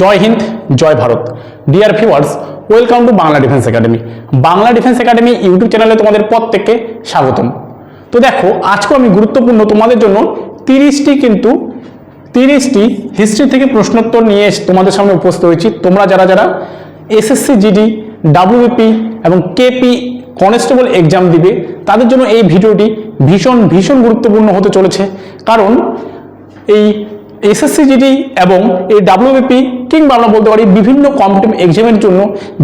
Joy Hind, Joy Bharat. Dear viewers welcome to Bangla defence academy Bangla defence academy YouTube চ্যানেলে তোমাদের প্রত্যেককে স্বাগতম। তো দেখো, আজকে আমি গুরুত্বপূর্ণ তোমাদের জন্য তিরিশটি কিন্তু, তিরিশটি হিস্ট্রি থেকে প্রশ্নোত্তর নিয়ে তোমাদের সামনে উপস্থিত হয়েছি। তোমরা যারা যারা এসএসসি জিডি ডাব্লিউপি এবং কেপি কনস্টেবল এক্সাম দিবে, তাদের জন্য এই ভিডিওটি ভীষণ ভীষণ গুরুত্বপূর্ণ হতে চলেছে। কারণ এই এসএসসি জিডি এবং এই ডাব্লিউবিপি কিংবা আমরা বলতে পারি বিভিন্ন কম্পিটিভ এক্সামের জন্য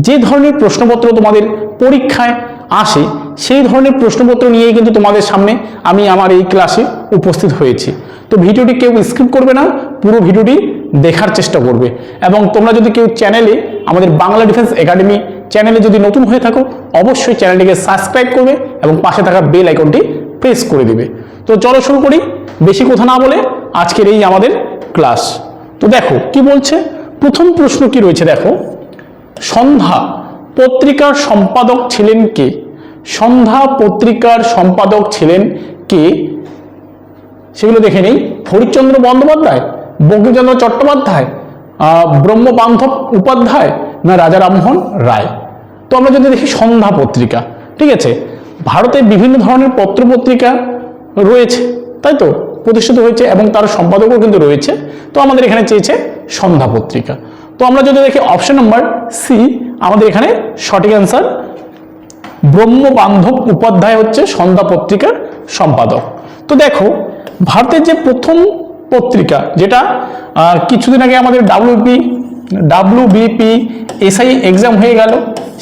যে ধরনের প্রশ্নপত্র তোমাদের পরীক্ষায় আসে, সেই ধরনের প্রশ্নপত্র নিয়েই কিন্তু তোমাদের সামনে আমি আমার এই ক্লাসে উপস্থিত হয়েছি। তো ভিডিওটি কেউ স্কিপ করবে না, পুরো ভিডিওটি দেখার চেষ্টা করবে। এবং তোমরা যদি কেউ চ্যানেলে আমাদের বাংলা ডিফেন্স একাডেমি চ্যানেলে যদি নতুন হয়ে থাকো, অবশ্যই চ্যানেলটিকে সাবস্ক্রাইব করবে এবং পাশে থাকা বেল আইকনটি প্রেস করে দিবে। তো চলো শুরু করি, বেশি কথা না বলে আজকের এই আমাদের ক্লাস তো দেখো, কি বলছে? প্রথম প্রশ্ন কি রয়েছে দেখো? সন্ধ্যা পত্রিকার সম্পাদক ছিলেন কে? সন্ধ্যা পত্রিকার সম্পাদক ছিলেন কে? সেগুলো দেখে নেই। ফরিদচন্দ্র বন্দ্যোপাধ্যায়? বঙ্কিমচন্দ্র চট্টোপাধ্যায়? ব্রহ্মবান্ধব উপাধ্যায়? না রাজা রামমোহন রায়? তো আমরা যদি দেখি সন্ধ্যা পত্রিকা, ঠিক আছে? ভারতে বিভিন্ন ধরনের পত্রপত্রিকা রয়েছে, তাই তো? প্রতিষ্ঠিত হয়েছে এবং তার সম্পাদকও কিন্তু রয়েছে। তো আমাদের এখানে চেয়েছে সন্ধ্যা পত্রিকা। তো আমরা যদি দেখি অপশন নাম্বার সি আমাদের এখানে সঠিক অ্যান্সার ব্রহ্মবান্ধব উপাধ্যায় হচ্ছে সন্ধ্যা পত্রিকার সম্পাদক। তো দেখো, ভারতের যে প্রথম পত্রিকা, যেটা কিছুদিন আগে আমাদের ডাব্লিউপি ডাব্লিউবিপি এসআই এক্সাম হয়ে গেল,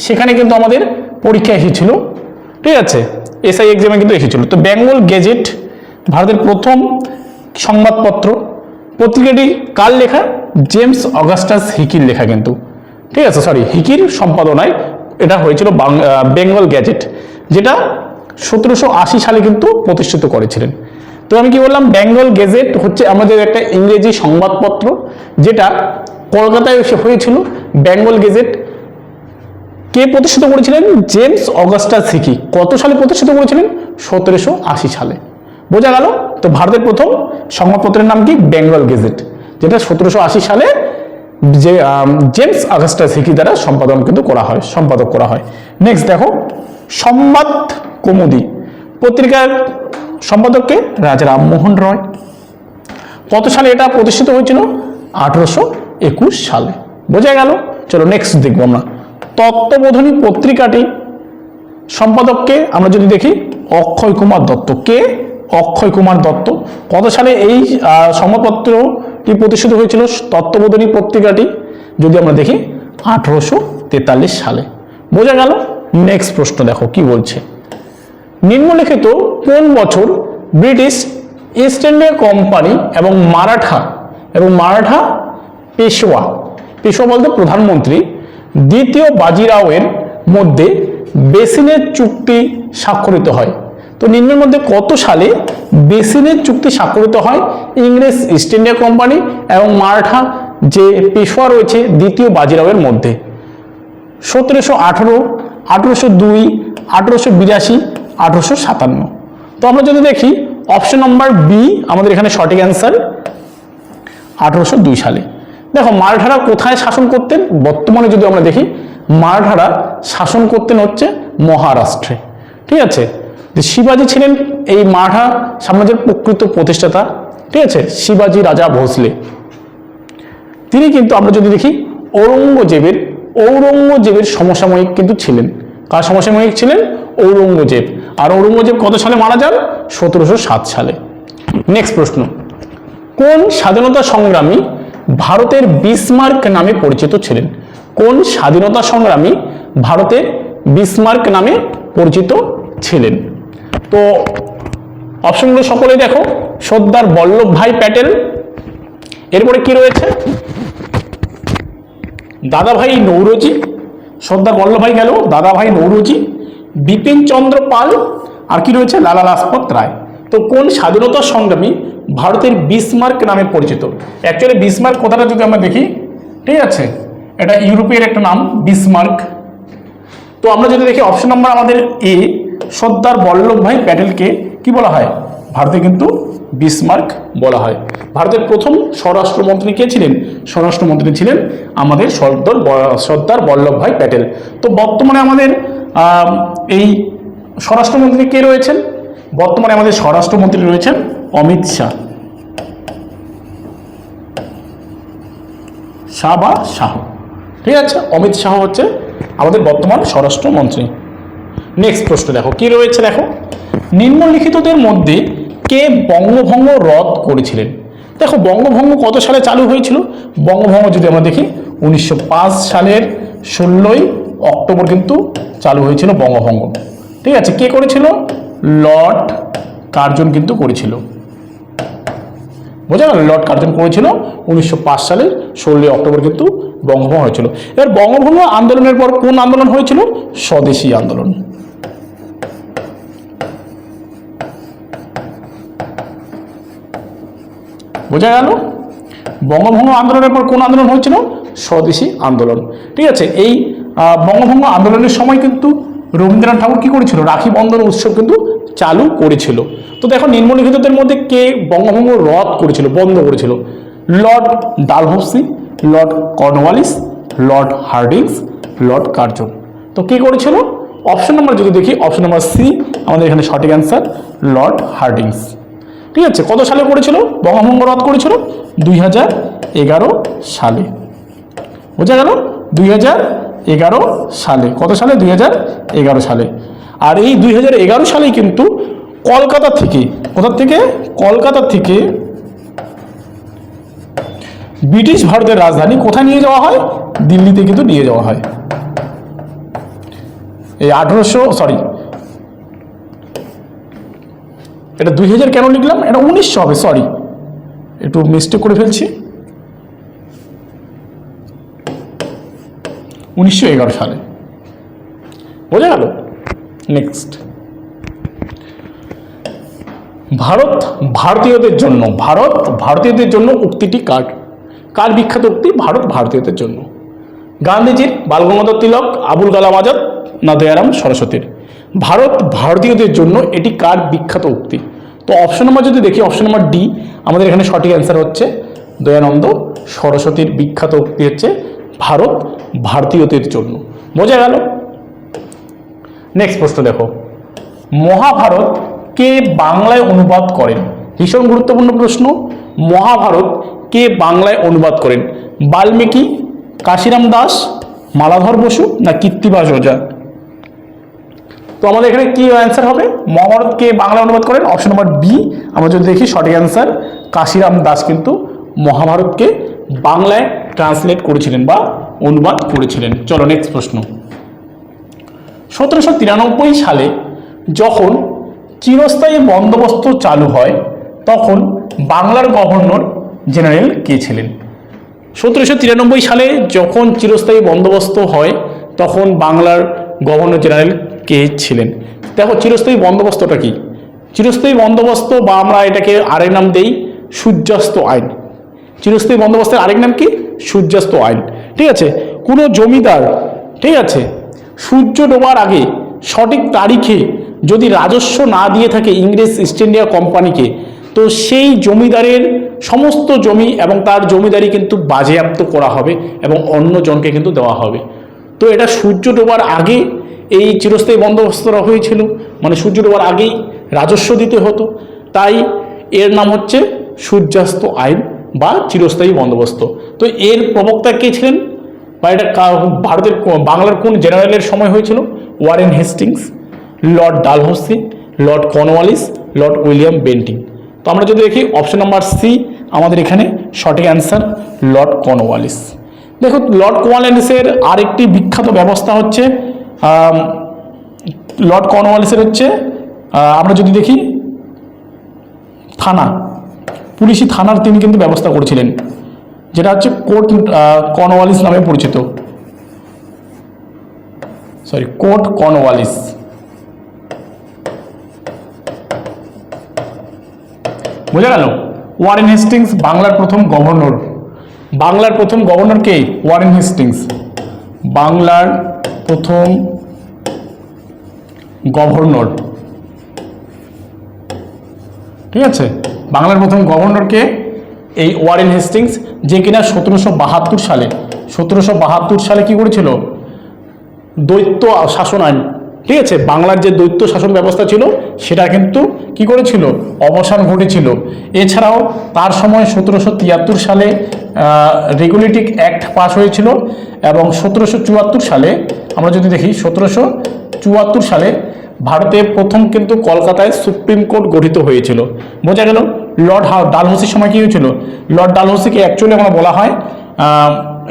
সেখানে কিন্তু আমাদের পরীক্ষা এসেছিল। ঠিক আছে? এসআই এক্সামে কিন্তু এসেছিল। তো বেঙ্গল গেজেট ভারতের প্রথম সংবাদপত্র। পত্রিকাটি কার লেখা? জেমস অগাস্টাস হিকির লেখা কিন্তু। ঠিক আছে সরি হিকির সম্পাদনায় এটা হয়েছিল বেঙ্গল গ্যাজেট, যেটা সতেরোশো আশি সালে কিন্তু প্রতিষ্ঠিত করেছিলেন। তো আমি কি বললাম? বেঙ্গল গেজেট হচ্ছে আমাদের একটা ইংরেজি সংবাদপত্র, যেটা কলকাতায় এসে হয়েছিল। বেঙ্গল গেজেট কে প্রতিষ্ঠিত করেছিলেন? James Augustus Hicky. কত সালে প্রতিষ্ঠিত করেছিলেন? সতেরোশো আশি সালে। বোঝা গেল? তো ভারতের প্রথম সংবাদপত্রের নাম কি? বেঙ্গল গেজেট, যেটা সতেরোশো আশি সালে যে জেমস অগাস্টাস সিকি দ্বারা সম্পাদন কিন্তু করা হয়, সম্পাদক করা হয়। নেক্সট দেখো সংবাদ কৌমুদি, পত্রিকার সম্পাদককে রাজা রামমোহন রয়। কত সালে এটা প্রতিষ্ঠিত হয়েছিল? আঠারোশো একুশ সালে। বোঝা গেল? চলো নেক্সট দেখব আমরা। তত্ত্ববোধনী পত্রিকাটি সম্পাদককে আমরা যদি দেখি, অক্ষয় কুমার দত্ত। কে? অক্ষয় কুমার দত্ত। কত সালে এই আহ, সংবাদপত্রটি প্রতিষ্ঠিত হয়েছিল তত্ত্ববোধনী পত্রিকাটি যদি আমরা দেখি আঠারোশো তেতাল্লিশ সালে। বোঝা গেল নেক্সট প্রশ্ন দেখো কি বলছে? নিম্নলিখিত কোন বছর ব্রিটিশ ইস্ট ইন্ডিয়া কোম্পানি এবং মারাঠা এবং মারাঠা পেশোয়া পেশোয়া বলতে প্রধানমন্ত্রী দ্বিতীয় বাজিরাওয়ের মধ্যে বেসিনের চুক্তি স্বাক্ষরিত হয়। তো নিম্নের মধ্যে কত সালে বেসিনের চুক্তি স্বাক্ষরিত হয়? ইংরেজ, ইস্ট ইন্ডিয়া কোম্পানি এবং মারাঠা যে পেশোয়া রয়েছে দ্বিতীয় বাজিরাওয়ের মধ্যে। সতেরোশো আঠেরো, আঠেরোশো দুই, আঠেরোশো বিরাশি, আঠেরোশো সাতান্ন। তো আমরা যদি দেখি অপশন নম্বর বি আমাদের এখানে সঠিক অ্যান্সার আঠেরোশো দুই সালে। দেখো, মারাঠারা কোথায় শাসন করতেন? বর্তমানে যদি আমরা দেখি, মারাঠারা শাসন করতেন হচ্ছে মহারাষ্ট্রে। ঠিক আছে? যে শিবাজি ছিলেন এই মারাঠা সাম্রাজ্যের প্রকৃত প্রতিষ্ঠাতা, ঠিক আছে? শিবাজি রাজা ভোসলে। তিনি কিন্তু আমরা যদি দেখি, ঔরঙ্গজেবের ঔরঙ্গজেবের সমসাময়িক কিন্তু ছিলেন। কার সমসাময়িক ছিলেন? ঔরঙ্গজেব। আর ঔরঙ্গজেব কত সালে মারা যান? সতেরোশো সাত সালে। নেক্সট প্রশ্ন। কোন স্বাধীনতা সংগ্রামী ভারতের বিসমার্ক নামে পরিচিত ছিলেন? কোন স্বাধীনতা সংগ্রামী ভারতের বিসমার্ক নামে পরিচিত ছিলেন? তো অপশনগুলো সকলেই দেখো। সর্দার বল্লভভাই প্যাটেল। এরপরে কি রয়েছে? দাদাভাই নৌরজি। সর্দার বল্লভভাই গেল, দাদাভাই নৌরজি। বিপিন চন্দ্র পাল। আর কি রয়েছে? লালা লাজপত রায়। তো কোন স্বাধীনতা সংগ্রামী ভারতের বিসমার্ক নামে পরিচিত? অ্যাকচুয়ালি বিসমার্ক কথাটা যদি আমরা দেখি, ঠিক আছে? এটা ইউরোপের একটা নাম, বিসমার্ক। তো আমরা যদি দেখি অপশন নাম্বার আমাদের এ সর্দার বল্লভভাই প্যাটেলকে কি বলা হয়? ভারতে কিন্তু বিসমার্ক বলা হয়। ভারতের প্রথম স্বরাষ্ট্রমন্ত্রী কে ছিলেন? স্বরাষ্ট্রমন্ত্রী ছিলেন আমাদের সর্দার সর্দার বল্লভভাই প্যাটেল। তো বর্তমানে আমাদের এই স্বরাষ্ট্রমন্ত্রী কে রয়েছেন? বর্তমানে আমাদের স্বরাষ্ট্রমন্ত্রী রয়েছেন অমিত শাহ। শাহ বা শাহ। ঠিক আছে? অমিত শাহ হচ্ছে আমাদের বর্তমান স্বরাষ্ট্রমন্ত্রী। নেক্সট প্রশ্ন দেখো, কি রয়েছে দেখো? নিম্নলিখিতদের মধ্যে কে বঙ্গভঙ্গ রদ করেছিলেন? দেখো, বঙ্গভঙ্গ কত সালে চালু হয়েছিল? বঙ্গভঙ্গ যদি আমরা দেখি, উনিশশো সালের ষোলোই অক্টোবর কিন্তু চালু হয়েছিল বঙ্গভঙ্গ। ঠিক আছে, কে করেছিল? লর্ড কার্জন কিন্তু করেছিল। বোঝা গেল? লর্ড কার্জন করেছিল, উনিশশো পাঁচ সালের ষোলোই অক্টোবর কিন্তু বঙ্গভঙ্গ হয়েছিল। এবার বঙ্গভঙ্গ আন্দোলনের পর কোন আন্দোলন হয়েছিল? স্বদেশী আন্দোলন। বোঝা গেল? বঙ্গভঙ্গ আন্দোলনের পর কোন আন্দোলন হয়েছিল? স্বদেশী আন্দোলন। ঠিক আছে, এই বঙ্গভঙ্গ আন্দোলনের সময় কিন্তু রবীন্দ্রনাথ ঠাকুর কি করেছিল? রাখি বন্ধন উৎসব কিন্তু চালু করেছিল। তো দেখো, নিম্নলিখিতদের মধ্যে কে বঙ্গভঙ্গ রদ করেছিল, বন্ধ করেছিল? Lord Dalhousie, Lord Cornwallis, Lord Hardings Lord Curzon. তো কে করেছিল? অপশন নাম্বার যদি দেখি, অপশন নাম্বার সি, আমাদের এখানে সঠিক অ্যান্সার, লর্ড হার্ডিংস ঠিক আছে কত সালে করেছিল? বঙ্গভঙ্গ রদ করেছিল? দুই হাজার এগারো সালে। বোঝা গেল? দুই হাজার এগারো সালে। কত সালে? দুই হাজার এগারো সালে। আর এই দুই সালেই কিন্তু কলকাতা থেকে, কোথার থেকে? কলকাতা থেকে ব্রিটিশ ভারতের রাজধানী কোথায় নিয়ে যাওয়া হয়? দিল্লিতে কিন্তু নিয়ে যাওয়া হয়। এই আঠেরোশো সরি এটা দুই হাজার কেন লিখলাম? এটা উনিশশো হবে সরি একটু মিস্টেক করে ফেলছি। উনিশশো এগারো সালে। বোঝা গেল? নেক্সট ভারত ভারতীয়দের জন্য, ভারত ভারতীয়দের জন্য উক্তিটি কার? কার বিখ্যাত উক্তি? ভারত ভারতীয়দের জন্য। গান্ধীজির বালগঙ্গাধর তিলক, আবুল কালাম আজাদ না দয়ারাম সরস্বতীর। ভারত ভারতীয়দের জন্য এটি কার বিখ্যাত উক্তি? তো অপশন নাম্বার যদি দেখি অপশন নাম্বার ডি আমাদের এখানে সঠিক অ্যান্সার হচ্ছে দয়ানন্দ। সরস্বতীর বিখ্যাত উক্তি হচ্ছে ভারত ভারতীয়দের জন্য। বোঝা গেল? নেক্সট প্রশ্ন দেখো। মহাভারত কে বাংলায় অনুবাদ করেন? ভীষণ গুরুত্বপূর্ণ প্রশ্ন। মহাভারত কে বাংলায় অনুবাদ করেন? বাল্মীকি, কাশিরাম দাস, মালাধর বসু, না কীর্তিবাস ওঝা তো আমাদের এখানে কি অ্যান্সার হবে? মহাভারত কে বাংলা অনুবাদ করেন অপশন নম্বর বি আমরা যদি দেখি সঠিক অ্যান্সার কাশিরাম দাস কিন্তু মহাভারতকে বাংলায় ট্রান্সলেট করেছিলেন বা অনুবাদ করেছিলেন। চলো নেক্সট প্রশ্ন। সতেরোশো তিরানব্বই সালে যখন চিরস্থায়ী বন্দোবস্ত চালু হয়, তখন বাংলার গভর্নর জেনারেল কে ছিলেন? সতেরোশো তিরানব্বই সালে যখন চিরস্থায়ী বন্দোবস্ত হয়, তখন বাংলার গভর্নর জেনারেল কে ছিলেন? দেখো, চিরস্থায়ী বন্দোবস্তটা কি? চিরস্থায়ী বন্দোবস্ত বা আমরা এটাকে আরেক নাম দেই সূর্যাস্ত আইন। চিরস্থায়ী বন্দোবস্তের আরেক নাম কি? সূর্যাস্ত আইন। ঠিক আছে? কোনো জমিদার, ঠিক আছে? সূর্য ডোবার আগে সঠিক তারিখে যদি রাজস্ব না দিয়ে থাকে ইংরেজ ইস্ট ইন্ডিয়া কোম্পানিকে, তো সেই জমিদারের সমস্ত জমি এবং তার জমিদারি কিন্তু বাজেয়াপ্ত করা হবে এবং অন্য জনকে কিন্তু দেওয়া হবে। তো এটা সূর্য ডোবার আগে এই চিরস্থায়ী বন্দোবস্ত হয়েছিল। মানে সূর্য ডোবার আগেই রাজস্ব দিতে হতো। তাই এর নাম হচ্ছে সূর্যাস্ত আইন বা চিরস্থায়ী বন্দোবস্ত। তো এর প্রবক্তা কে ছিলেন? বা এটা ভারতের বাংলার কোন জেনারেলের সময় হয়েছিল? Warren Hastings, Lord Dalhousie, Lord Cornwallis, Lord William Bentinck. তো আমরা যদি দেখি, অপশন নাম্বার সি আমাদের এখানে সঠিক অ্যান্সার, লর্ড কর্নওয়ালিস। দেখো, লর্ড কর্নওয়ালিসের আরেকটি বিখ্যাত ব্যবস্থা হচ্ছে লর্ড কর্নওয়ালিসের হচ্ছে আমরা যদি দেখি, থানা, পুলিশি থানার তিনি কিন্তু ব্যবস্থা করেছিলেন, যেটা হচ্ছে কোর্ট কর্নওয়ালিস নামে পরিচিত। Sorry court Cornwallis. বোঝা গেল? ওয়ারেন হেস্টিংস বাংলার প্রথম গভর্নর। বাংলার প্রথম গভর্নর কে? Warren Hastings. বাংলার প্রথম গভর্নর। ঠিক আছে? বাংলার প্রথম গভর্নরকে এই ওয়ারেন হেস্টিংস, যে কিনা সতেরোশো বাহাত্তর সালে, সতেরোশো বাহাত্তর সালে কি করেছিল? দৈত্য শাসন আইন ঠিক আছে, বাংলার যে দৈত্য শাসন ব্যবস্থা ছিল, সেটা কিন্তু কি করেছিল? অবসান ঘটেছিল। এছাড়াও তার সময় সতেরোশো তিয়াত্তর সালে রেগুলেটিভ অ্যাক্ট পাস হয়েছিল এবং সতেরোশো চুয়াত্তর সালে, আমরা যদি দেখি, সতেরোশো চুয়াত্তর সালে ভারতে প্রথম কিন্তু কলকাতায় সুপ্রিম কোর্ট গঠিত হয়েছিল। বোঝা গেল, লর্ড হা- ডালহৌসির সময় কী হয়েছিল? লর্ড ডালহৌসিকে অ্যাকচুয়ালি আমরা বলা হয়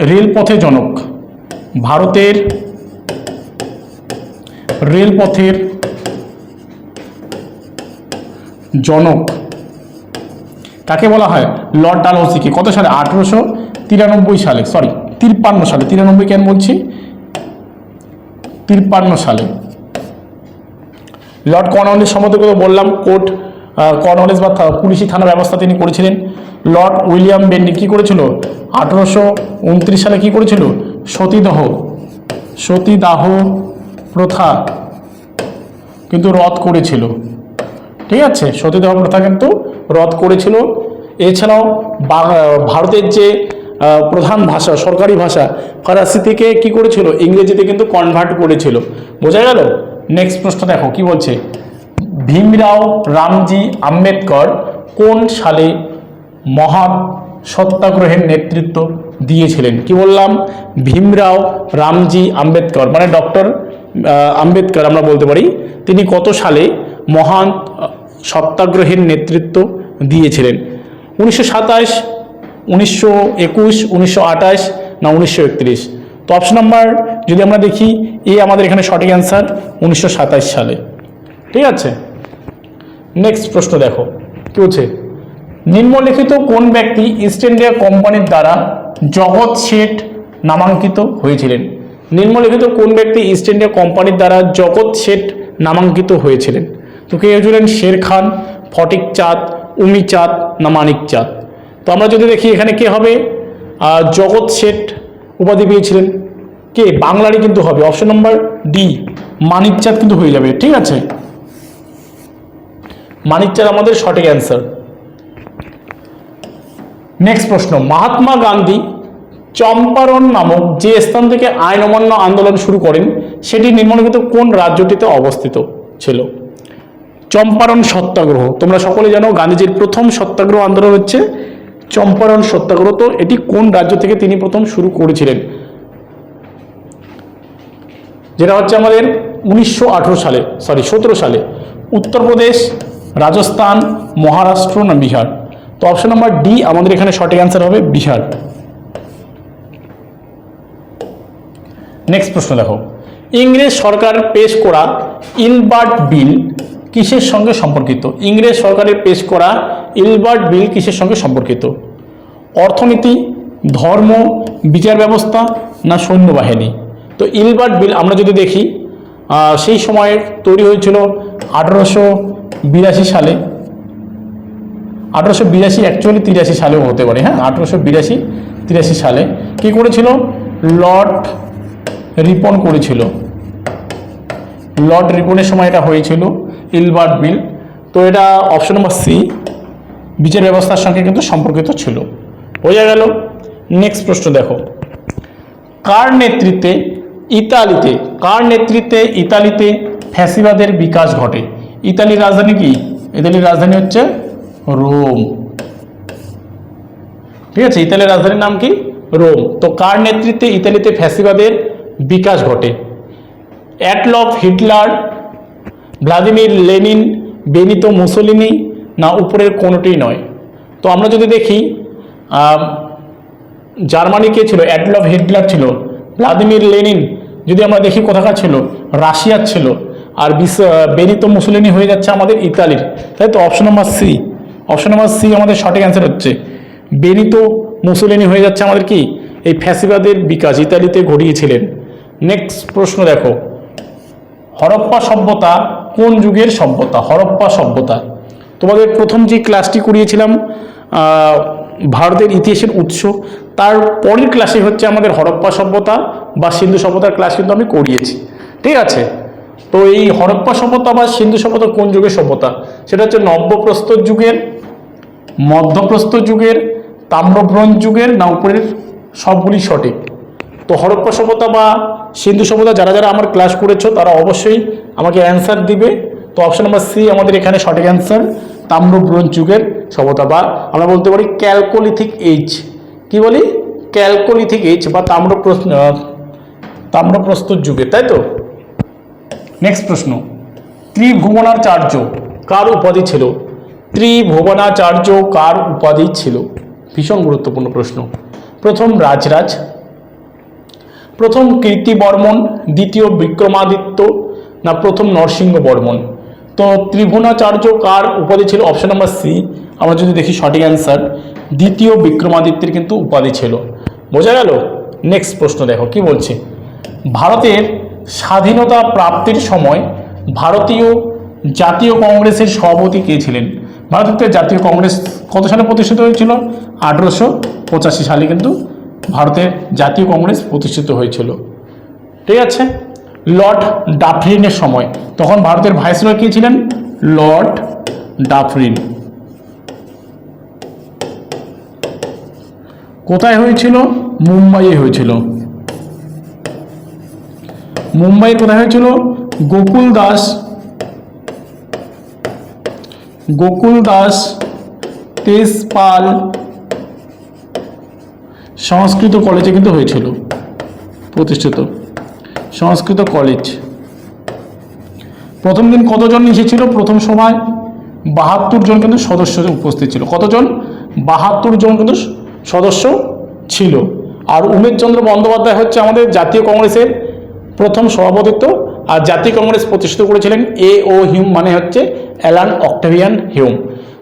রেলপথে জনক। ভারতের রেলপথের জনক, কাকে বলা হয়? লর্ড ডালহৌসিকে কত সালে? আঠেরোশো তিরানব্বই সালে সরি তিপ্পান্ন সালে। তিরানব্বই কেন বলছি? তিপ্পান্ন সালে। লর্ড কর্নওয়ালিস সম্বন্ধে কথা বললাম? কোর্ট কর্নওয়ালিস বা পুলিশি থানা ব্যবস্থা তিনি করেছিলেন। লর্ড উইলিয়াম বেন্ডি কী করেছিল? আঠেরোশো উনত্রিশ সালে কী করেছিল? সতীদাহ সতীদাহ প্রথা কিন্তু রদ করেছিল। ঠিক আছে, সতীদাহ প্রথা কিন্তু রদ করেছিল। এছাড়াও ভারতের যে প্রধান ভাষা, সরকারি ভাষা, ফরাসি থেকে কি করেছিল? ইংরেজিতে কিন্তু কনভার্ট করেছিল। বোঝা গেল? নেক্সট প্রশ্ন দেখো, কি বলছে? ভীমরাও রামজি আম্বেদকর কোন সালে মহান সত্যাগ্রহের নেতৃত্ব দিয়েছিলেন? কি বললাম? ভীমরাও রামজি আম্বেদকর মানে ডক্টর আম্বেদকর আমরা বলতে পারি, তিনি কত সালে মহান সত্যাগ্রহের নেতৃত্ব দিয়েছিলেন? উনিশশো সাতাশ, উনিশশো একুশ, উনিশশো না উনিশশো একত্রিশ? তো অপশন নাম্বার যদি আমরা দেখি, এ আমাদের এখানে সঠিক অ্যান্সার উনিশশো সাতাশ সালে। ঠিক আছে? নেক্সট প্রশ্ন দেখো, কি বলছে? নিম্নলিখিত কোন ব্যক্তি ইস্ট ইন্ডিয়া কোম্পানির দ্বারা জগৎ শেঠ নামাঙ্কিত হয়েছিলেন? নিম্নলিখিত কোন ব্যক্তি ইস্ট ইন্ডিয়া কোম্পানির দ্বারা জগৎ শেঠ নামাঙ্কিত হয়েছিলেন? তো কে হয়েছিলেন? শের খান, ফটিক চাঁদ, উমি চাঁদ না মানিক চাঁদ? তো আমরা যদি দেখি এখানে কে হবে? জগৎ শেঠ উপাধি পেয়েছিলেন। কে? বাংলারই কিন্তু হবে। অপশন নম্বর ডি, মানিক চাঁদ কিন্তু হয়ে যাবে। ঠিক আছে? মানিকচাঁদ আমাদের সঠিক অ্যান্সার। নেক্সট প্রশ্ন, মহাত্মা গান্ধী চম্পারণ নামক যে স্থান থেকে আইন অমান্য আন্দোলন শুরু করেন, সেটি নিম্নলিখিত কোন রাজ্যটিতে অবস্থিত ছিল? চম্পারণ সত্যাগ্রহ। তোমরা সকলে জানো গান্ধীজির প্রথম সত্যাগ্রহ আন্দোলন হচ্ছে চম্পারণ সত্যাগ্রহ। তো এটি কোন রাজ্য থেকে তিনি প্রথম শুরু করেছিলেন? যেটা হচ্ছে আমাদের উনিশশো আঠেরো সালে সরি সতেরো সালে। উত্তরপ্রদেশ রাজস্থান, মহারাষ্ট্র না বিহার? তো অপশন নাম্বার ডি আমাদের এখানে সঠিক অ্যান্সার হবে বিহার। নেক্সট প্রশ্ন দেখো। ইংরেজ সরকার পেশ করা ইলবার্ট বিল কিসের সঙ্গে সম্পর্কিত? ইংরেজ সরকারের পেশ করা ইলবার্ট বিল কিসের সঙ্গে সম্পর্কিত? অর্থনীতি, ধর্ম, বিচার ব্যবস্থা না সৈন্যবাহিনী তো ইলবার্ট বিল আমরা যদি দেখি সেই সময়ে তৈরি হয়েছিল আঠারোশো বিরাশি সালে। আঠারোশো বিরাশি অ্যাকচুয়ালি তিরাশি সালেও হতে পারে হ্যাঁ? আঠারোশো বিরাশি, তিরাশি সালে। কি করেছিল? লর্ড রিপন করেছিল। লর্ড রিপনের সময় এটা হয়েছিল, ইলবার্ট বিল। তো এটা অপশন নম্বর সি বিচার ব্যবস্থার সঙ্গে কিন্তু সম্পর্কিত ছিল। বোঝা গেল? নেক্সট প্রশ্ন দেখো। কার নেতৃত্বে ইতালিতে, কার নেতৃত্বে ইতালিতে ফ্যাসিবাদের বিকাশ ঘটে? ইতালির রাজধানী কি? ইতালির রাজধানী হচ্ছে রোম। ঠিক আছে? ইতালির রাজধানীর নাম কি? রোম। তো কার নেতৃত্বে ইতালিতে ফ্যাসিবাদের বিকাশ ঘটে। Adolf Hitler, Vladimir Lenin, Benito Mussolini, না উপরের কোনোটিই নয়। তো আমরা যদি দেখি জার্মানি কে ছিল? অ্যাডলফ হিটলার ছিল, ভ্লাদিমির লেনিন, যদি আমরা দেখি কোথাকার ছিল? রাশিয়ার ছিল। আর বিশ- বেনিতো মুসোলিনি হয়ে যাচ্ছে আমাদের ইতালির। তাই তো option number C. Option number C আমাদের সঠিক অ্যান্সার হচ্ছে, বেনিতো মুসোলিনি হয়ে যাচ্ছে আমাদের কি? এই ফ্যাসিবাদের বিকাশ। ইতালিতে ঘটিয়েছিলেন। নেক্সট প্রশ্ন দেখো। হরপ্পা সভ্যতা কোন যুগের সভ্যতা? হরপ্পা সভ্যতা। তোমাদের প্রথম যে ক্লাসটি করিয়েছিলাম ভারতের ইতিহাসের উৎস, তার পরের ক্লাসে হচ্ছে আমাদের হরপ্পা সভ্যতা বা সিন্ধু সভ্যতার ক্লাস কিন্তু আমি করিয়েছি। ঠিক আছে? তো এই হরপ্পা সভ্যতা বা সিন্ধু সভ্যতা কোন যুগের সভ্যতা? সেটা হচ্ছে নব্যপ্রস্তর যুগের, মধ্যপ্রস্তর যুগের তাম্রব্রঞ্জ যুগের, না উপরের সবগুলি সঠিক। তো হরপ্পা সভ্যতা বা সিন্ধু সভ্যতা যারা যারা আমার ক্লাস করেছ, তারা অবশ্যই আমাকে অ্যান্সার দিবে। তো অপশন নাম্বার সি আমাদের এখানে সঠিক অ্যান্সার তাম্রব্রঞ্জ যুগের সভ্যতা বা আমরা বলতে পারি ক্যালকোলিথিক এইজ কি বলি? ক্যালকোলিথিক এইজ বা তাম্র তাম্রপ্রস্ত তাম্রপ্রস্তর যুগে তাই তো? নেক্সট প্রশ্ন। ত্রিভুবনাচার্য কার উপাধি ছিল? ত্রিভুবনাচার্য কার উপাধি ছিল? ভীষণ গুরুত্বপূর্ণ প্রশ্ন। প্রথম রাজরাজ প্রথম কীর্তি বর্মন দ্বিতীয় বিক্রমাদিত্য, না প্রথম নরসিংহ বর্মন তো ত্রিভুবনাচার্য কার উপাধি ছিল? অপশন নাম্বার সি আমরা যদি দেখি সঠিক অ্যান্সার দ্বিতীয় বিক্রমাদিত্যের কিন্তু উপাধি ছিল। বোঝা গেল? নেক্সট প্রশ্ন দেখো, কি বলছে? ভারতের স্বাধীনতা প্রাপ্তির সময় ভারতীয় জাতীয় কংগ্রেসের সভাপতি কে ছিলেন? ভারতের জাতীয় কংগ্রেস কত সালে প্রতিষ্ঠিত হয়েছিল? আঠেরোশো পঁচাশি সালে কিন্তু ভারতের জাতীয় কংগ্রেস প্রতিষ্ঠিত হয়েছিল। ঠিক আছে? লর্ড ডাফরিনের সময়। তখন ভারতের ভাইসরয় কে ছিলেন? Lord Dufferin. কোথায় হয়েছিল? মুম্বাইয়ে হয়েছিল। মুম্বাইয়ের কোথায় হয়েছিল? গোকুল দাস। গোকুল দাস তেজপাল সংস্কৃত কলেজে কিন্তু হয়েছিল, প্রতিষ্ঠিত। সংস্কৃত কলেজ প্রথম দিন কতজন এসেছিল? প্রথম সময় বাহাত্তর জন কিন্তু সদস্য উপস্থিত ছিল। কতজন? বাহাত্তর জন কিন্তু সদস্য ছিল। আর উমেশ চন্দ্র বন্দ্যোপাধ্যায় হচ্ছে আমাদের জাতীয় কংগ্রেসের প্রথম সভাপতিত্ব, আর জাতীয় কংগ্রেস প্রতিষ্ঠিত করেছিলেন এ ও হিউম মানে হচ্ছে অ্যালান অক্টাভিয়ান হিউম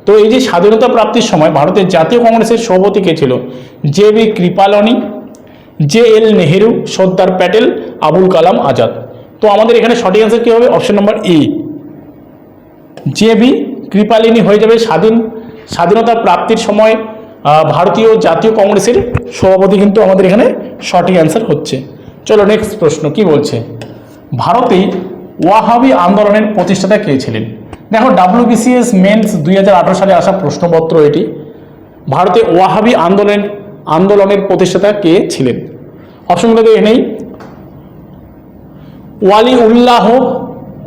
তো এই যে স্বাধীনতা প্রাপ্তির সময় ভারতের জাতীয় কংগ্রেসের সভাপতি কে ছিল? J B Kripalani, J L Nehru, Sardar Patel, Abul Kalam Azad. তো আমাদের এখানে সঠিক অ্যান্সার কী হবে? Option number E J B Kripalani হয়ে যাবে স্বাধীন, স্বাধীনতা প্রাপ্তির সময় ভারতীয় জাতীয় কংগ্রেসের সভাপতি কিন্তু আমাদের এখানে সঠিক অ্যান্সার হচ্ছে। চলো নেক্সট প্রশ্ন, কি বলছে? ভারতে ওয়াহাবি আন্দোলনের প্রতিষ্ঠাতা কে ছিলেন? দেখো ডাব্লিউবিসিএস মেন্স দুই হাজার আঠেরো সালে আসা প্রশ্নপত্র এটি। ভারতে ওয়াহাবি আন্দোলন, আন্দোলনের প্রতিষ্ঠাতা কে ছিলেন? অপশনগুলো দিয়ে নেই। ওয়ালি উল্লাহ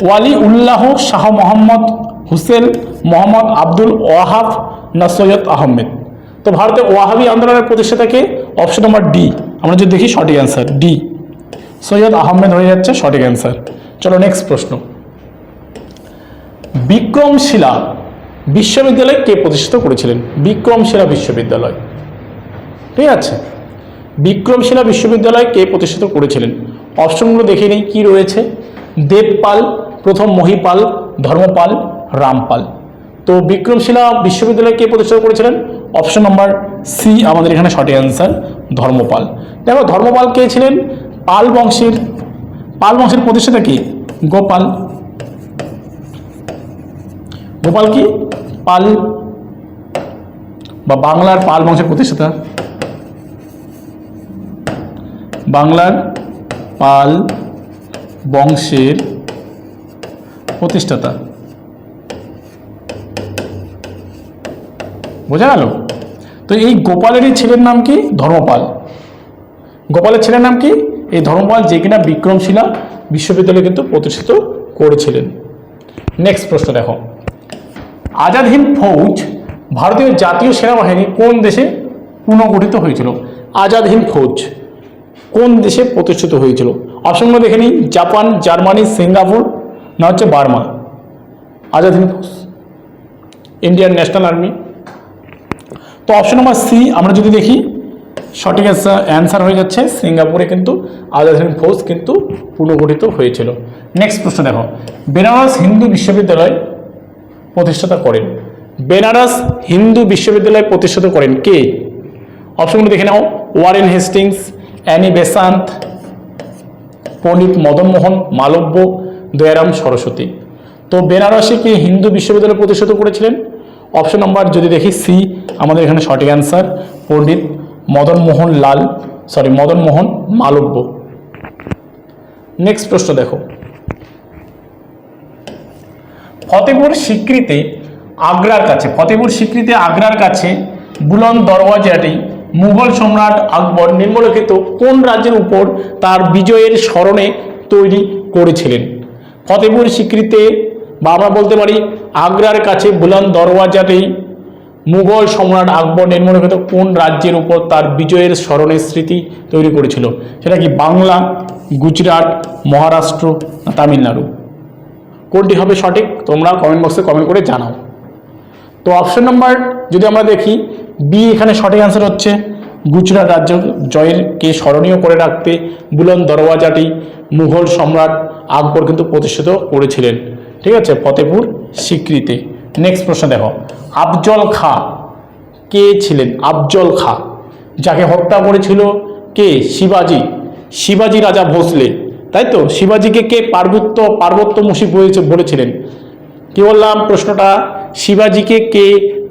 ওয়ালি উল্লাহ শাহ মোহাম্মদ হুসেন মোহাম্মদ আব্দুল ওয়াহাব না সৈয়দ আহমেদ। তো ভারতে ওয়াহাবি আন্দোলনের প্রতিষ্ঠাতাকে অপশন নম্বর ডি। আমরা যদি দেখি সঠিক অ্যান্সার ডি। সৈয়দ আহমেদ হয়ে যাচ্ছে সঠিক অ্যান্সার চলো নেক্সট প্রশ্ন। বিক্রমশিলা বিশ্ববিদ্যালয় কে প্রতিষ্ঠিত করেছিলেন? বিক্রমশিলা বিশ্ববিদ্যালয়। ঠিক আছে? বিক্রমশিলা বিশ্ববিদ্যালয় কে প্রতিষ্ঠিত করেছিলেন? অপশনগুলো দেখে নেই, কি রয়েছে? দেবপাল, প্রথম মহিপাল, ধর্মপাল, রামপাল। তো বিক্রমশিলা বিশ্ববিদ্যালয় কে প্রতিষ্ঠা করেছিলেন? অপশন নম্বর সি, আমাদের এখানে সঠিক অ্যান্সার, ধর্মপাল। দেখো, ধর্মপাল কে ছিলেন? পাল বংশের পাল বংশের প্রতিষ্ঠাতা কি? গোপাল। গোপাল কি? পাল। বা বাংলার পাল বংশের প্রতিষ্ঠাতা। বাংলার পাল বংশের প্রতিষ্ঠাতা। বোঝা গেল? তো এই গোপালেরই ছেলের নাম কি? ধর্মপাল। গোপালের ছেলের নাম কি? এই ধর্মপাল যে কিনা বিক্রমশিলা বিশ্ববিদ্যালয় কিন্তু প্রতিষ্ঠিত করেছিলেন। নেক্সট প্রশ্ন দেখো। আজাদ হিন্দ ফৌজ ভারতীয় জাতীয় সেনাবাহিনী কোন দেশে পুনর্গঠিত হয়েছিল? আজাদ হিন্দ ফৌজ কোন দেশে প্রতিষ্ঠিত হয়েছিল? অপশনগুলো দেখে নিই, জাপান, জার্মানি, সিঙ্গাপুর, না হচ্ছে Burma. Azad Hind Fauj, Indian national army. তো অপশন নাম্বার সি, আমরা যদি দেখি, সঠিক অ্যান্সার হয়ে যাচ্ছে, সিঙ্গাপুরে কিন্তু আজাদ হিন্দ ফৌজ কিন্তু পুনর্গঠিত হয়েছিল। নেক্সট প্রশ্ন দেখো, বেনারস হিন্দু বিশ্ববিদ্যালয় প্রতিষ্ঠাতা করেন। বেনারস হিন্দু বিশ্ববিদ্যালয় প্রতিষ্ঠাতা করেন কে? অপশনগুলো দেখে নাও। Warren Hastings, Annie Besant, Pandit Madanmohan Malviya, Dayaram Saraswati. তো বেনারসে কি হিন্দু বিশ্ববিদ্যালয় প্রতিষ্ঠিত করেছিলেন? অপশন নাম্বার যদি দেখি সি, আমাদের এখানে সঠিক answer, Pandit Madanmohan Lal, sorry Madanmohan Malviya. Next প্রশ্ন দেখো। ফতেপুর স্বীকৃতি আগ্রার কাছে ফতেপুর স্বীকৃতি আগ্রার কাছে বুলন দরওয়াজাটি মুঘল সম্রাট আকবর নিম্নলিখিত কোন রাজ্যের উপর তার বিজয়ের স্মরণে তৈরি করেছিলেন? ফতেপুর স্বীকৃতি বা আমরা বলতে পারি, আগ্রার কাছে বুলন দরওয়াজাটি মুঘল সম্রাট আকবর নিম্নলিখিত কোন রাজ্যের উপর তার বিজয়ের স্মরণের স্মৃতি তৈরি করেছিল? সেটা কি বাংলা, গুজরাট, মহারাষ্ট্র তামিলনাড়ু? কোনটি হবে সঠিক তোমরা কমেন্ট বক্সে কমেন্ট করে জানাও। তো অপশন নাম্বার যদি আমরা দেখি বি এখানে সঠিক অ্যান্সার হচ্ছে, গুজরাট রাজ্য জয়েরকে স্মরণীয় করে রাখতে বুলন দরওয়াজাটি মুঘল সম্রাট আকবর কিন্তু প্রতিষ্ঠিত করেছিলেন। ঠিক আছে? ফতেপুর স্বীকৃতি। নেক্সট প্রশ্ন দেখো, আফজল খা কে ছিলেন? আফজল খা। যাকে হত্যা করেছিল কে? শিবাজি। শিবাজি রাজা ভোসলে। তাই তো? শিবাজিকে কে পার্বত্য পার্বত্য বলেছে, বলেছিলেন? কি বললাম? প্রশ্নটা, শিবাজিকে কে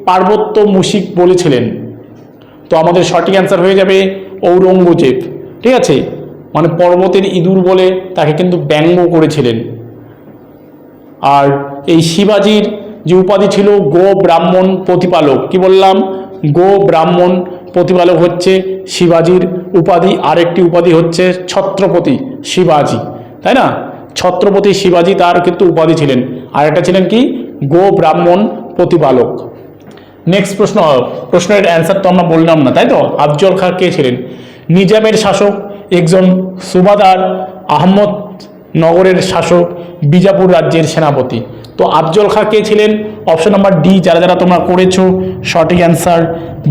পার্বত্য মুশিক বলেছিলেন? তো আমাদের সঠিক অ্যান্সার হয়ে যাবে ঔরঙ্গজেব। ঠিক আছে? মানে পর্বতের ইঁদুর বলে তাকে কিন্তু ব্যঙ্গ করেছিলেন। আর এই শিবাজির যে উপাধি ছিল গো ব্রাহ্মণ প্রতিপালক, কি বললাম? গো ব্রাহ্মণ প্রতিপালক হচ্ছে শিবাজির উপাধি, আরেকটি উপাধি হচ্ছে ছত্রপতি শিবাজি, তাই না? ছত্রপতি শিবাজি তার কিন্তু উপাধি ছিলেন। আর একটা ছিলেন কি? গো ব্রাহ্মণ প্রতিপালক। নেক্সট প্রশ্ন প্রশ্নের অ্যান্সার তো আমরা বললাম না, তাই তো? আফজল খা কে ছিলেন? নিজামের শাসক একজন সুবাদার, আহমদ নগরের শাসক, বিজাপুর রাজ্যের সেনাপতি। তো আফজল খা কে ছিলেন? অপশন নাম্বার ডি যারা যারা তোমরা করেছ, সঠিক অ্যান্সার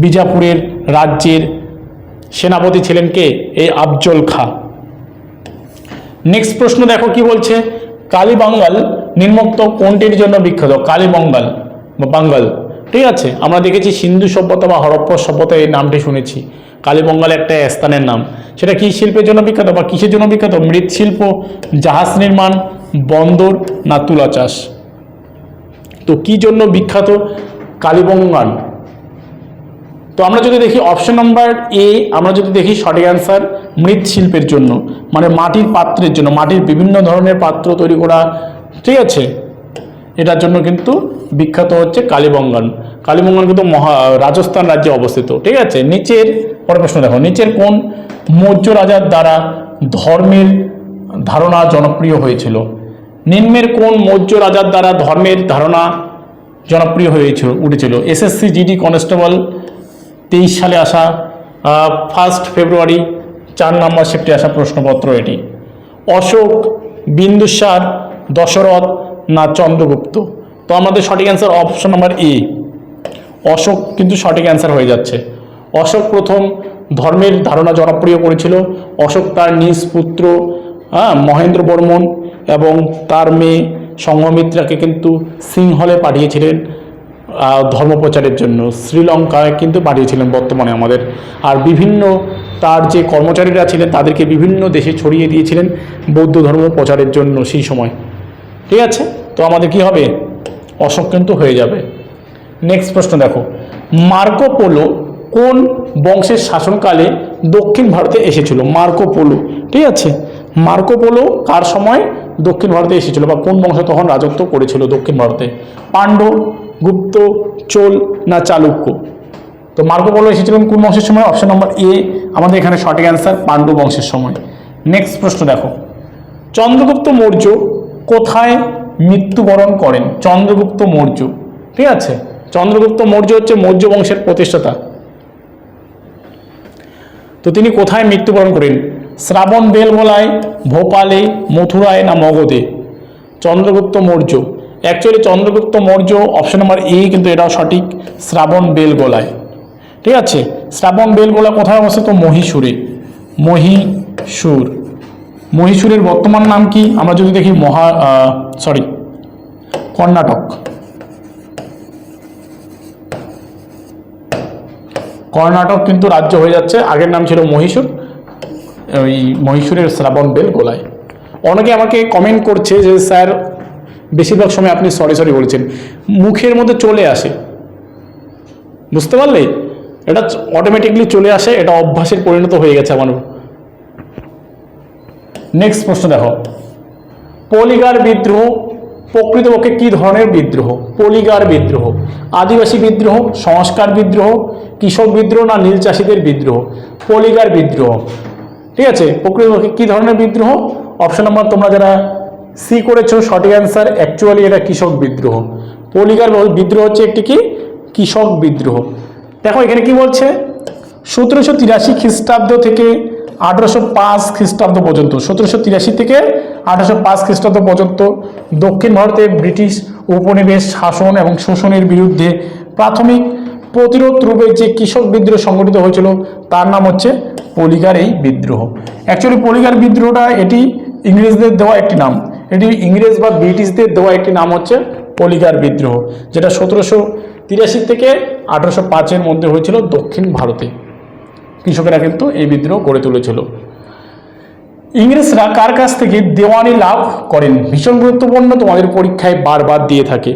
বিজাপুরের রাজ্যের সেনাপতি ছিলেন কে? এই আফজল খা। নেক্সট প্রশ্ন দেখো কি বলছে? কালীবাঙ্গাল নির্মুক্ত কোনটির জন্য বিখ্যাত? কালীবঙ্গাল বা বাঙ্গাল। ঠিক আছে, আমরা দেখেছি সিন্ধু সভ্যতা বা হরপ্প সভ্যতা এই নামটি শুনেছি। কালীবঙ্গাল একটা স্থানের নাম। সেটা কি শিল্পের জন্য বিখ্যাত বা কিসের জন্য বিখ্যাত? মৃৎশিল্প, জাহাজ নির্মাণ, বন্দর না তুলা চাষ? তো কি জন্য বিখ্যাত? কালীবঙ্গাল তো আমরা যদি দেখি অপশন নাম্বার এ আমরা যদি দেখি সঠিক অ্যান্সার মৃৎশিল্পের জন্য মানে মাটির পাত্রের জন্য, মাটির বিভিন্ন ধরনের পাত্র তৈরি করা, ঠিক আছে? এটার জন্য কিন্তু বিখ্যাত হচ্ছে কালীবঙ্গান। কালীবঙ্গান কিন্তু মহা, রাজস্থান রাজ্যে অবস্থিত, ঠিক আছে? নিচের, পরের প্রশ্ন দেখো, নিচের কোন মৌর্য রাজার দ্বারা ধর্মের ধারণা জনপ্রিয় হয়েছিল? নিম্নের কোন মৌর্য রাজার দ্বারা ধর্মের ধারণা জনপ্রিয় হয়েছিল, উঠেছিল? এসএসসি জিডি কনস্টেবল তেইশ সালে আসা ফার্স্ট ফেব্রুয়ারি চার নম্বর শিফটে আসা প্রশ্নপত্র এটি। অশোক, বিন্দুসার, দশরথ না চন্দ্রগুপ্ত? তো আমাদের সঠিক answer option number A Ashok কিন্তু সঠিক অ্যান্সার হয়ে যাচ্ছে। অশোক প্রথম ধর্মের ধারণা জনপ্রিয় করেছিল। অশোক তার নিজ পুত্র হ্যাঁ মহেন্দ্র বর্মন এবং তার মেয়ে সংঘমিত্রাকে কিন্তু সিংহলে পাঠিয়েছিলেন। আহ, ধর্মপ্রচারের জন্য শ্রীলঙ্কায় কিন্তু পাঠিয়েছিলেন বর্তমানে আমাদের। আর বিভিন্ন তার যে কর্মচারীরা ছিলেন তাদেরকে বিভিন্ন দেশে ছড়িয়ে দিয়েছিলেন বৌদ্ধ ধর্ম প্রচারের জন্য সেই সময়। ঠিক আছে? তো আমাদের কি হবে? অশোক কিন্তু হয়ে যাবে। নেক্সট প্রশ্ন দেখো। মার্কো পোলো কোন বংশের শাসনকালে দক্ষিণ ভারতে এসেছিল? Marco Polo. ঠিক আছে? মার্কো পোলো কার সময় দক্ষিণ ভারতে এসেছিল বা কোন বংশ তখন রাজত্ব করেছিল দক্ষিণ ভারতে? পাণ্ডব গুপ্ত, চোল না চালুক্য? তো মার্কো পোলো এসেছিলেন কোন বংশের সময়? অপশন নম্বর এ আমাদের এখানে সঠিক অ্যান্সার পাণ্ডু বংশের সময়। নেক্সট প্রশ্ন দেখো। চন্দ্রগুপ্ত মৌর্য কোথায় মৃত্যুবরণ করেন? চন্দ্রগুপ্ত মৌর্য। ঠিক আছে? চন্দ্রগুপ্ত মৌর্য হচ্ছে মৌর্য বংশের প্রতিষ্ঠাতা। তো তিনি কোথায় মৃত্যুবরণ করেন? শ্রাবণ বেলগোলায় ভোপালে, মথুরায় না মগধে? Chandragupta Maurya. Actually Chandragupta Maurya option number A কিন্তু এটাও সঠিক, শ্রাবণ বেলগোলায় ঠিক আছে? শ্রাবণ বেলগোলা কোথায় অবস্থিত? মহীশূরে। মহীশূর। মহীশূরের বর্তমান নাম কি? আমরা যদি দেখি মহা সরি কর্ণাটক। কর্ণাটক কিন্তু রাজ্য হয়ে যাচ্ছে। আগের নাম ছিল মহীশূর। ওই মহীশূরের শ্রাবণ বেল গোলায়। অনেকে আমাকে কমেন্ট করছে যে, স্যার বেশিরভাগ সময় আপনি সরি সরি বলেছেন। মুখের মধ্যে চলে আসে। বুঝতে পারলে? এটা অটোমেটিকলি চলে আসে, এটা অভ্যাসের পরিণত হয়ে গেছে আমার। নেক্সট প্রশ্ন দেখো। পলিগার বিদ্রোহ, প্রকৃতপক্ষে কী ধরনের বিদ্রোহ? পলিগার বিদ্রোহ, আদিবাসী বিদ্রোহ, সংস্কার বিদ্রোহ, কৃষক বিদ্রোহ না নীল চাষিদের বিদ্রোহ? পলিগার বিদ্রোহ। ঠিক আছে? প্রকৃতপক্ষে কী ধরনের বিদ্রোহ? অপশন নাম্বার তোমরা যারা সি করেছ সঠিক অ্যান্সার অ্যাকচুয়ালি এটা কৃষক বিদ্রোহ। পলিগার বিদ্রোহ হচ্ছে একটি কি? কৃষক বিদ্রোহ। দেখো এখানে কি বলছে? সতেরোশো তিরাশি খ্রিস্টাব্দ থেকে আঠারোশো পাঁচ খ্রিস্টাব্দ পর্যন্ত, সতেরোশো তিরাশি থেকে আঠারোশো পাঁচ খ্রিস্টাব্দ পর্যন্ত দক্ষিণ ভারতে ব্রিটিশ উপনিবেশ শাসন এবং শোষণের বিরুদ্ধে প্রাথমিক প্রতিরোধ রূপে যে কৃষক বিদ্রোহ সংগঠিত হয়েছিল, তার নাম হচ্ছে পলিগার এই বিদ্রোহ। অ্যাকচুয়ালি পলিগার বিদ্রোহটা এটি ইংরেজদের দেওয়া একটি নাম। এটি ইংরেজ বা ব্রিটিশদের দেওয়া একটি নাম হচ্ছে পলিগার বিদ্রোহ, যেটা সতেরোশো তিরাশি থেকে আঠারোশো পাঁচের মধ্যে হয়েছিল দক্ষিণ ভারতে। কৃষকেরা কিন্তু এই বিদ্রোহ গড়ে তুলেছিল। ইংরেজরা কার কাছ থেকে দেওয়ানি লাভ করেন? ভীষণ গুরুত্বপূর্ণ তোমাদের পরীক্ষায় বারবার দিয়ে থাকে।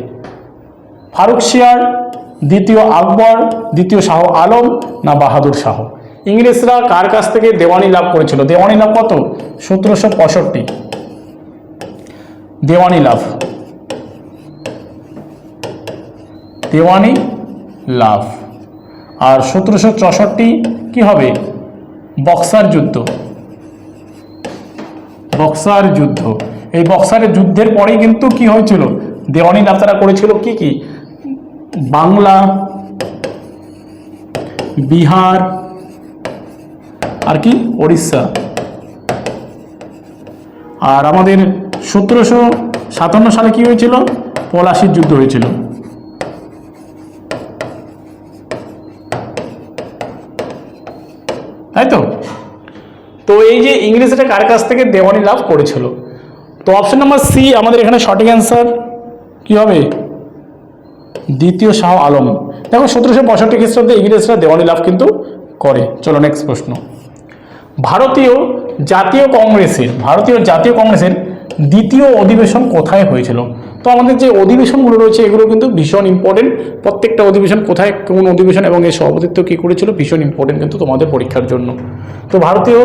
ফারুক শিয়ার দ্বিতীয় আকবর, দ্বিতীয় শাহ আলম না বাহাদুর শাহ? ইংরেজরা কার কাছ থেকে দেওয়ানি লাভ করেছিল? দেওয়ানি লাভ কত? সতেরোশো পঁয়ষট্টি। দেওয়ানি লাভ। দেওয়ানি লাভ। আর সতেরোশো চৌষট্টি কি হবে? বক্সার যুদ্ধ। বক্সার যুদ্ধ। এই বক্সারের যুদ্ধের পরেই কিন্তু কি হয়েছিল? দেওয়ানি লাভ তারা করেছিল কি কি? বাংলা, বিহার, আর কি? ওড়িশা। আর আমাদের সতেরোশো সাতান্ন সালে কি হয়েছিল? পলাশির যুদ্ধ হয়েছিল। তাই তো? তো এই যে ইংরেজরা কার কাছ থেকে দেওয়ানি লাভ করেছিল? তো অপশন নাম্বার সি আমাদের এখানে সঠিক অ্যান্সার কি হবে? দ্বিতীয় শাহ আলম। দেখো, সতেরোশো পঁয়ষট্টি খ্রিস্টাব্দে ইংরেজরা দেওয়ানি লাভ কিন্তু করে। চলো নেক্সট প্রশ্ন। ভারতীয় জাতীয় কংগ্রেসের, ভারতীয় জাতীয় কংগ্রেসের দ্বিতীয় অধিবেশন কোথায় হয়েছিল? তো আমাদের যে অধিবেশনগুলো রয়েছে, এগুলো কিন্তু ভীষণ ইম্পর্টেন্ট প্রত্যেকটা অধিবেশন কোথায়, কোন অধিবেশন এবং এই সভাপতিত্ব কী করেছিল, ভীষণ ইম্পর্টেন্ট কিন্তু তোমাদের পরীক্ষার জন্য। তো ভারতীয়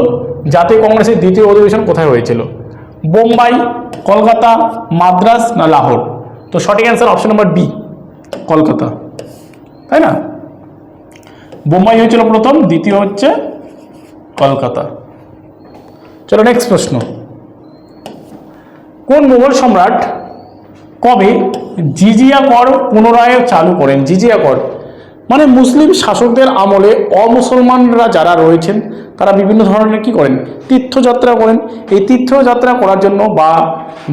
জাতীয় কংগ্রেসের দ্বিতীয় অধিবেশন কোথায় হয়েছিল? বোম্বাই, কলকাতা, মাদ্রাস না লাহোর? তো সঠিক answer option number B Kolkata. তাই না? বোম্বাই হয়েছিল প্রথম, দ্বিতীয় হচ্ছে কলকাতা। চলো নেক্সট প্রশ্ন। কোন মুঘল সম্রাট কবে জিজিয়া কর পুনরায় চালু করেন? জিজিয়া কর। মানে মুসলিম শাসকদের আমলে অমুসলমানরা যারা রয়েছেন, তারা বিভিন্ন ধরনের কি করেন? তীর্থযাত্রা করেন। এই তীর্থযাত্রা করার জন্য বা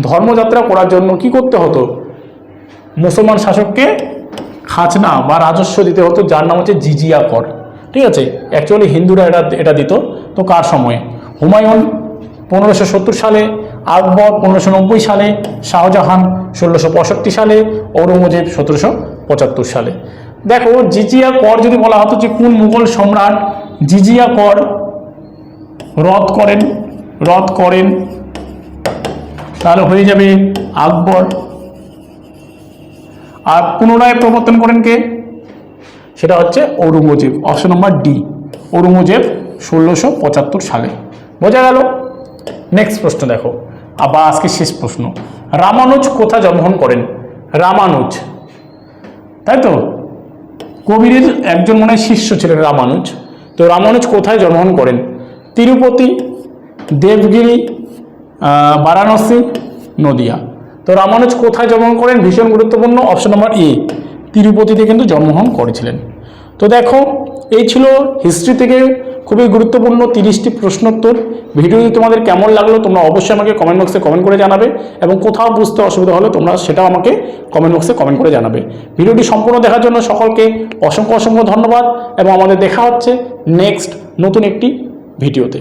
ধর্মযাত্রা করার জন্য কি করতে হতো? মুসলমান শাসককে খাজনা বা রাজস্ব দিতে হতো, যার নাম হচ্ছে জিজিয়া কর। ঠিক আছে? অ্যাকচুয়ালি হিন্দুরা এটা এটা দিত। তো কার সময়ে? হুমায়ুন পনেরোশো সালে আকবর পনেরোশো নব্বই সালে, শাহজাহান ষোলোশো পঁয়ষট্টি সালে, ঔরঙ্গজেব সতেরোশো পঁচাত্তর সালে। দেখো, জিজিয়া কর যদি বলা হতো যে কোন মুঘল সম্রাট জিজিয়া কর রদ করেন রদ করেন, তাহলে হয়ে যাবে আকবর। আর পুনরায় প্রবর্তন করেন কে? সেটা হচ্ছে Aurangzeb option number D Aurangzeb ষোলোশো সালে। বোঝা গেল? নেক্সট প্রশ্ন দেখো। আবার আজকে শেষ প্রশ্ন। রামানুজ কোথায় জন্মগ্রহণ করেন? রামানুজ। তাই তো? কবিরের একজন মনে শিষ্য ছিলেন রামানুজ। তো রামানুজ কোথায় জন্মগ্রহণ করেন? তিরুপতি, দেবগিরি বারাণসী, নদিয়া। তো রামানুজ কোথায় জন্মগ্রহণ করেন? ভীষণ গুরুত্বপূর্ণ অপশন নম্বর এ। তিরুপতিতে কিন্তু জন্মগ্রহণ করেছিলেন। তো দেখো, এই ছিল হিস্ট্রি থেকে খুবই গুরুত্বপূর্ণ তিরিশটি প্রশ্নোত্তর। ভিডিওটি তোমাদের কেমন লাগল তোমরা অবশ্যই আমাকে কমেন্ট বক্সে কমেন্ট করে জানাবে এবং কোথাও বুঝতে অসুবিধা হলে তোমরা সেটাও আমাকে কমেন্ট বক্সে কমেন্ট করে জানাবে। ভিডিওটি সম্পূর্ণ দেখার জন্য সকলকে অসংখ্য অসংখ্য ধন্যবাদ এবং আমাদের দেখা হচ্ছে নেক্সট নতুন একটি ভিডিওতে।